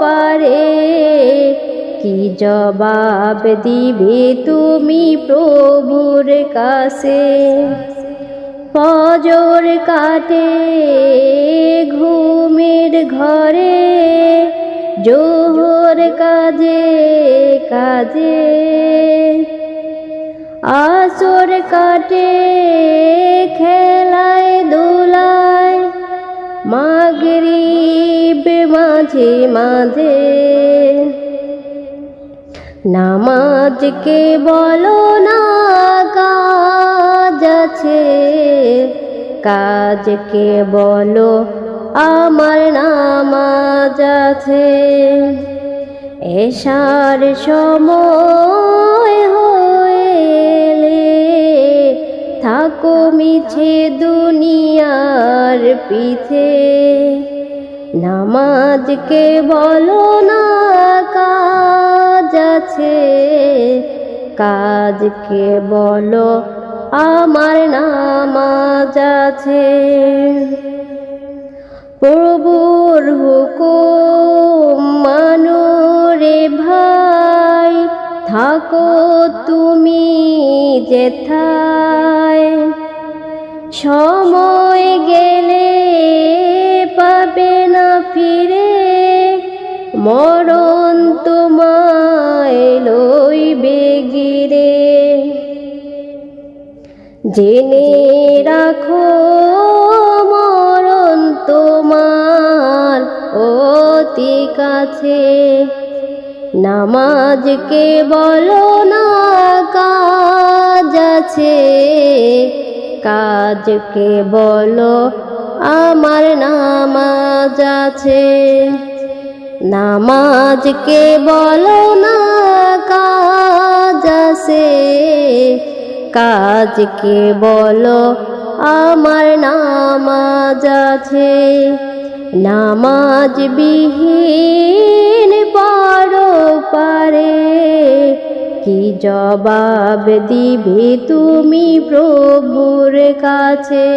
পারে? কি জবাব দিবে তুমি প্রভুর কাছে? ফজর কাটে ঘুমের ঘরে, জোহর কাজে কাজে। আসর কাটে খেলায় মাঝে মাঝে। নামাজকে বলো না কাজ আছে। কাজকে বলো আমার নামাজ আছে। এসার সময় হয়েলে থাকো মিছে দুনিয়ার পিছে নামাজকে বলো না, কাজ আছে। কাজকে বলো, আমার নামাজ আছে। প্রভুর হুকুম মানুরে ভাই, থাকো তুমি যেথায়। সময় গেলে মরণ তোমায় লইবে গিরে। জেনে রাখো, মরণ তোমার অতি কাছে। নামাজকে বলো না, কাজ আছে। কাজকে বলো, আমার নামাজ আছে। নামাজকে বলো না কাজ আছে। কাজকে বলো, আমার নামাজ আছে। নামাজ বিহীন পারো পারে। কি জবাব দিবে তুমি প্রভুর কাছে?